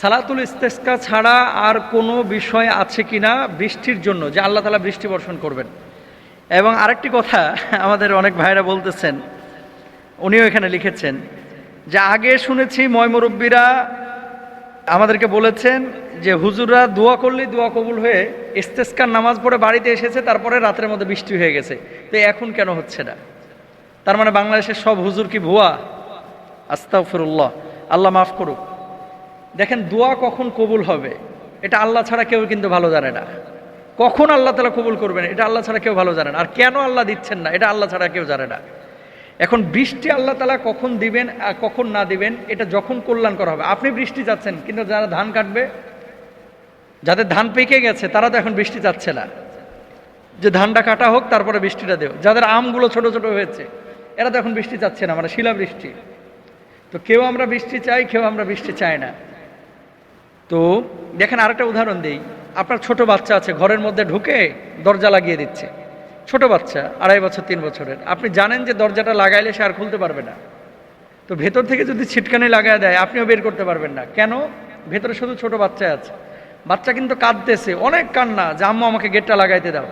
সালাতুল ইস্তেস্কা ছাড়া আর কোনো বিষয় আছে কি না বৃষ্টির জন্য, যে আল্লাহ তালা বৃষ্টি বর্ষণ করবেন। এবং আরেকটি কথা আমাদের অনেক ভাইরা বলতেছেন, উনিও এখানে লিখেছেন, যে আগে শুনেছি ময়মুরব্বীরা আমাদেরকে বলেছেন যে হুজুররা দোয়া করলেই দোয়া কবুল হয়ে ইস্তেস্কার নামাজ পড়ে বাড়িতে এসেছে, তারপরে রাতের মধ্যে বৃষ্টি হয়ে গেছে। তো এখন কেন হচ্ছে না? তার মানে বাংলাদেশের সব হুজুর কি ভুয়া? আস্তাফিরুল্লাহ আল্লাহ মাফ করুক। দেখেন দোয়া কখন কবুল হবে? এটা আল্লাহ ছাড়া কেউ কিন্তু ভালো জানে না। কখন আল্লাহ তালা কবুল করবেন, এটা আল্লাহ ছাড়া কেউ ভালো জানে না। আর কেন আল্লাহ দিচ্ছেন না, এটা আল্লাহ ছাড়া কেউ জানে না। এখন বৃষ্টি আল্লাহ তালা কখন দিবেন আর কখন না দিবেন, এটা যখন কল্যাণ করা হবে। আপনি বৃষ্টি চাচ্ছেন, কিন্তু যারা ধান কাটবে, যাদের ধান পেকে গেছে, তারা তো এখন বৃষ্টি চাচ্ছে না। যে ধানটা কাটা হোক, তারপরে বৃষ্টিটা দেও। যাদের আমগুলো ছোট ছোট হয়েছে, এরা তো এখন বৃষ্টি চাচ্ছে না মানে শিলা বৃষ্টি তো কেউ আমরা বৃষ্টি চাই, কেউ আমরা বৃষ্টি চাই না। তো দেখেন আরেকটা উদাহরণ দিই। আপনার ছোট বাচ্চা আছে, ঘরের মধ্যে ঢুকে দরজা লাগিয়ে দিচ্ছে। ছোট বাচ্চা, আড়াই বছর, তিন বছরের। আপনি জানেন যে দরজাটা লাগাইলে সে আর খুলতে পারবে না। তো ভেতর থেকে যদি ছিটকানি লাগায় দেয়, আপনিও বের করতে পারবেন না। কেন? ভেতরে শুধু ছোট বাচ্চা আছে। বাচ্চা কিন্তু কাঁদতেছে, অনেক কান্না যে, আম্মু, আমাকে গেটটা লাগাইতে দাও।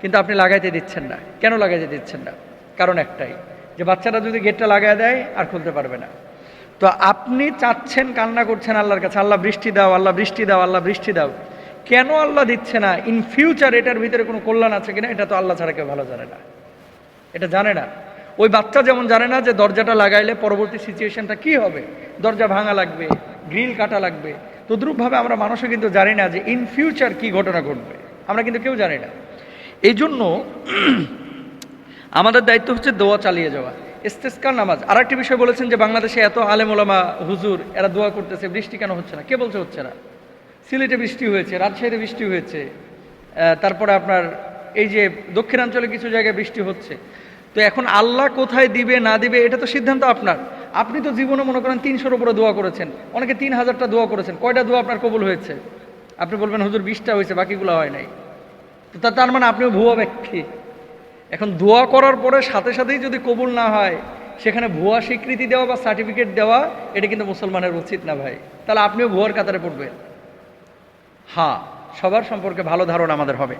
কিন্তু আপনি লাগাইতে দিচ্ছেন না। কেন লাগাইতে দিচ্ছেন না? কারণ একটাই, যে বাচ্চাটা যদি গেটটা লাগায় দেয়, আর খুলতে পারবে না। তো আপনি চাচ্ছেন কান্না করছেন আল্লাহর কাছে, আল্লাহ বৃষ্টি দাও, আল্লাহ বৃষ্টি দাও, আল্লাহ বৃষ্টি দাও। কেন আল্লাহ দিচ্ছে না? ইন ফিউচার এটার ভিতরে কোনো কল্যাণ আছে কিনা? এটা তো আল্লাহ ছাড়া কেউ ভালো জানে না। এটা জানে না। ওই বাচ্চা যেমন জানে না যে দরজাটা লাগাইলে পরবর্তী সিচুয়েশনটা কি হবে? দরজা ভাঙা লাগবে, গ্রিল কাটা লাগবে। তদ্রূপভাবে আমরা মানুষও কিন্তু জানি না যে ইন ফিউচার কি ঘটনা ঘটবে। আমরা কিন্তু কেউ জানি না। এই জন্য আমাদের দায়িত্ব হচ্ছে দোয়া চালিয়ে যাওয়া। ইস্তেস্কার নামাজ। আর একটি বিষয় বলেছেন যে বাংলাদেশে এত আলেম ওলামা, হুজুর, এরা দোয়া করতেছে, বৃষ্টি কেন হচ্ছে না? কে বলছে হচ্ছে না? সিলেটে বৃষ্টি হয়েছে, রাজশাহীতে বৃষ্টি হয়েছে তারপরে আপনার এই যে দক্ষিণাঞ্চলে কিছু জায়গায় বৃষ্টি হচ্ছে। তো এখন আল্লাহ কোথায় দিবে, না দিবে, এটা তো সিদ্ধান্ত আপনার। আপনি তো জীবনে মনে করেন তিনশোর উপরে দোয়া করেছেন, অনেকে তিন হাজারটা দোয়া করেছেন, কয়টা দোয়া আপনার কবুল হয়েছে? আপনি বলবেন, হুজুর, বিশটা হয়েছে, বাকিগুলো হয় নাই। তা- তার মানে আপনিও ভুয়া ব্যক্তি। এখন দোয়া করার পরে সাথে সাথেই যদি কবুল না হয়, সেখানে ভুয়া স্বীকৃতি দেওয়া বা সার্টিফিকেট দেওয়া, এটা কিন্তু মুসলমানের উচিত না ভাই। তাহলে আপনিও ভুয়ার কাতারে পড়বেন। হ্যাঁ সবার সম্পর্কে ভালো ধারণা আমাদের হবে।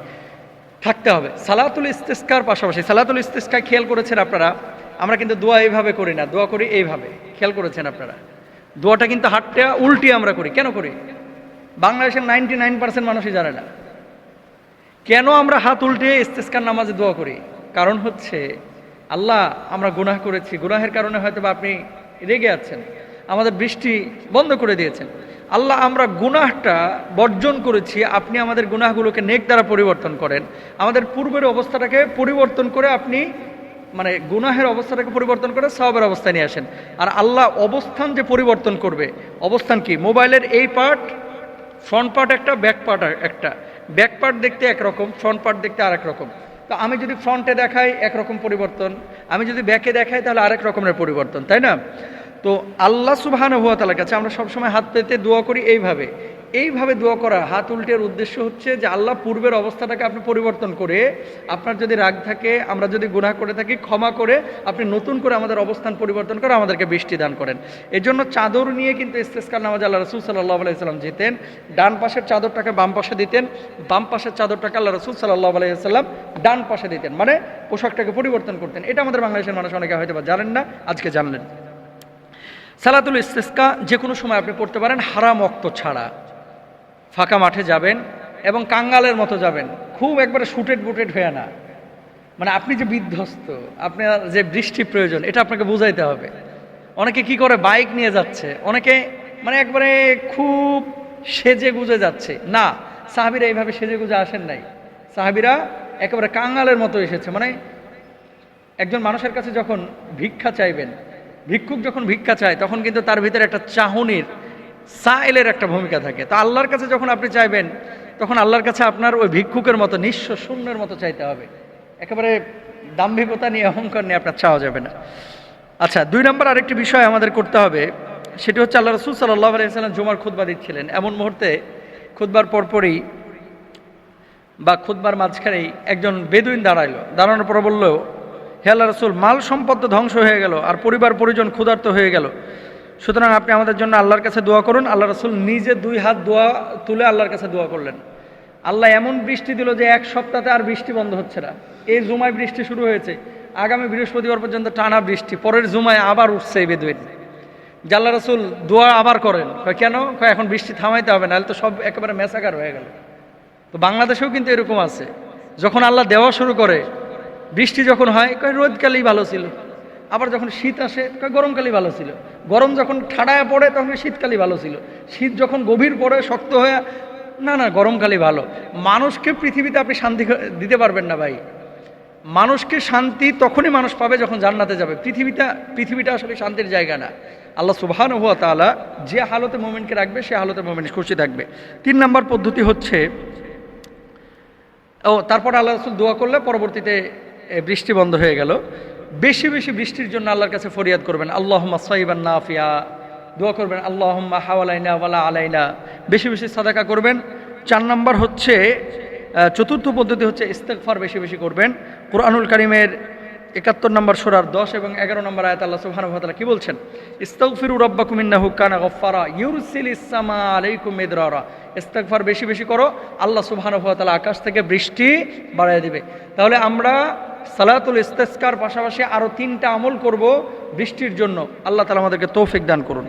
থাকতে হবে। সালাতুল ইস্তেস্কার পাশাপাশি, সালাতুল ইস্তেস্কা খেয়াল করেছেন আপনারা? আমরা কিন্তু দোয়া এইভাবে করি না, দোয়া করি এইভাবে। খেয়াল করেছেন আপনারা? দোয়াটা কিন্তু হাতটা উল্টি আমরা করি। কেন করি? বাংলাদেশের নাইনটি নাইন পার্সেন্ট মানুষই জানে না। কেন আমরা হাত উল্টে ইস্তেস্কার নামাজে দোয়া করি? কারণ হচ্ছে, আল্লাহ আমরা গুনাহ করেছি। গুনাহের কারণে হয়তো আপনি রেগে আছেন, আমাদের বৃষ্টি বন্ধ করে দিয়েছেন। আল্লাহ আমরা গুনাহটা বর্জন করেছি, আপনি আমাদের গুনাহগুলোকে নেক দ্বারা পরিবর্তন করেন। আমাদের পূর্বের অবস্থাটাকে পরিবর্তন করে আপনি মানে গুনাহের অবস্থাটাকে পরিবর্তন করে সবের অবস্থায় নিয়ে আসেন। আর আল্লাহ অবস্থান যে পরিবর্তন করবে, অবস্থান কি? মোবাইলের এই পার্ট, ফ্রন্ট পার্ট একটা, ব্যাক পার্ট একটা। ব্যাক পার্ট দেখতে একরকম, ফ্রন্ট পার্ট দেখতে আরেক রকম। তো আমি যদি ফ্রন্টে দেখাই একরকম পরিবর্তন, আমি যদি ব্যাকে দেখাই তাহলে আরেক রকমের পরিবর্তন, তাই না? তো আল্লাহ সুবাহান কাছে আমরা সবসময় হাত পেতে দোয়া করি এইভাবে এইভাবে দোয়া করা হাত উল্টের উদ্দেশ্য হচ্ছে যে আল্লাহ পূর্বের অবস্থাটাকে আপনি পরিবর্তন করে, আপনার যদি রাগ থাকে, আমরা যদি গুনাহ করে থাকি, ক্ষমা করে, আপনি নতুন করে আমাদের অবস্থান পরিবর্তন করে আমাদেরকে বৃষ্টি দান করেন। এই জন্য চাদর নিয়ে কিন্তু ইস্তেস্কার নামাজ আল্লাহ রসুল সাল্লাহ আলাইসাল্লাম যেতেন, ডান পাশের চাদরটাকে বাম পাশে দিতেন, বাম পাশের চাদরটাকে আল্লাহ রসুল সাল্লাহ আলাইসাল্লাম ডান পাশে দিতেন মানে পোশাকটাকে পরিবর্তন করতেন। এটা আমাদের বাংলাদেশের মানুষ অনেকে হয়তো বা জানেন না, আজকে জানলেন। সালাতুল ইস্তেস্কা যে কোনো সময় আপনি পড়তে পারেন, হারাম অক্ত ছাড়া। ফাঁকা মাঠে যাবেন এবং কাঙ্গালের মতো যাবেন। খুব একবারে শুটেড বুটেড হয়ে না। মানে আপনি যে বিধ্বস্ত, আপনার যে বৃষ্টি প্রয়োজন, এটা আপনাকে বুঝাইতে হবে। অনেকে কি করে? বাইক নিয়ে যাচ্ছে। অনেকে মানে একবারে খুব সেজে গুজে যাচ্ছে। না, সাহাবিরা এইভাবে সেজে গুজে আসেন নাই। সাহাবিরা একেবারে কাঙ্গালের মতো এসেছে। মানে একজন মানুষের কাছে যখন ভিক্ষা চাইবেন, ভিক্ষুক যখন ভিক্ষা চায়, তখন কিন্তু তার ভিতরে একটা চাহনির সাইলের একটা ভূমিকা থাকে। তো আল্লাহর কাছে যখন আপনি চাইবেন, তখন আল্লাহর কাছে আপনার ওই ভিক্ষুকের মতো, নিঃস্ব শূন্যের মতো চাইতে হবে। একেবারে দাম্ভিকতা নিয়ে, অহংকার নিয়ে আপনার চাওয়া যাবে না। আচ্ছা দুই নম্বর আরেকটি বিষয় আমাদের করতে হবে। সেটি হচ্ছে আল্লাহ রসুল সাল্লাহ আলাইসাল্লাম জুমার খুদ্া দিচ্ছিলেন। এমন মুহূর্তে খুদ্বার পরপরই বা খুদ্বার মাঝখানেই একজন বেদুইন দাঁড়াইলো। দাঁড়ানোর পর বলল, হে আল্লাহ রসুল, মাল সম্পদ ধ্বংস হয়ে গেল, আর পরিবার পরিজন ক্ষুধার্ত হয়ে গেল। সুতরাং আপনি আমাদের জন্য আল্লাহর কাছে দোয়া করুন। আল্লাহ রসুল নিজে দুই হাত দোয়া তুলে আল্লাহর কাছে দোয়া করলেন। আল্লাহ এমন বৃষ্টি দিল যে এক সপ্তাহে আর বৃষ্টি বন্ধ হচ্ছে না। এই জুমায় বৃষ্টি শুরু হয়েছে। আগামী বৃহস্পতিবার পর্যন্ত টানা বৃষ্টি, পরের জুমায় আবার উঠছে এই বেদুইন। জাল্লা রসুল দোয়া আবার করেন। কেন? এখন বৃষ্টি থামাইতে হবে, নাহলে তো সব একেবারে মেসাকার হয়ে গেল। তো বাংলাদেশেও কিন্তু এরকম আছে। যখন আল্লাহ দেওয়া শুরু করে, বৃষ্টি যখন হয়, কয়, রোদকালেই ভালো ছিল। আবার যখন শীত আসে গরমকালই ভালো ছিল। গরম যখন ঠাডায় পড়ে, তখন শীতকালই ভালো ছিল। শীত যখন গভীর পড়ে, শক্ত হয়ে, না না, গরমকালই ভালো। মানুষকে পৃথিবীতে আপনি শান্তি দিতে পারবেন না ভাই। মানুষকে শান্তি তখনই মানুষ পাবে যখন জান্নাতে যাবে। পৃথিবীটা পৃথিবীটা আসলে শান্তির জায়গা না। আল্লাহ সুবহান হুয়া তাআলা যে হালতে মোমেনকে রাখবে, সে হালতে মোমেন খুশি থাকবে। তিন নম্বর পদ্ধতি হচ্ছে, ও, তারপর আল্লাহ রসুল দোয়া করলে পরবর্তীতে বৃষ্টি বন্ধ হয়ে গেল। বেশি বেশি বৃষ্টির জন্য আল্লাহর কাছে ফরিয়াদ করবেন। আল্লাহ সাইবান নাফিয়া, দোয়া করবেন আল্লাহ হাওয়ালাইনা ওয়ালা আলাইনা। বেশি বেশি সাদাকা করবেন। চার নম্বর হচ্ছে চতুর্থ পদ্ধতি হচ্ছে ইস্তেকফার বেশি বেশি করবেন। কোরআনুল কারিমের একাত্তর নম্বর সোরার দশ এবং এগারো নম্বর আয়াত আল্লাহ তাআলা কি বলছেন? ইস্তাগফিরু রাব্বাকুম ইন্নাহু কানা গফফারা ইউরসিল ইসসামা আলাইকুম মিদরারা। ইস্তেগফার বেশি বেশি করো, আল্লাহ ওয়া আকাশ থেকে বৃষ্টি বাড়ায় দিবে। তাহলে আমরা সালাতুল ইস্তেস্কার পাশাপাশি আরও তিনটা আমল করব বৃষ্টির জন্য। আল্লাহ তালা আমাদেরকে তৌফিক দান করুন।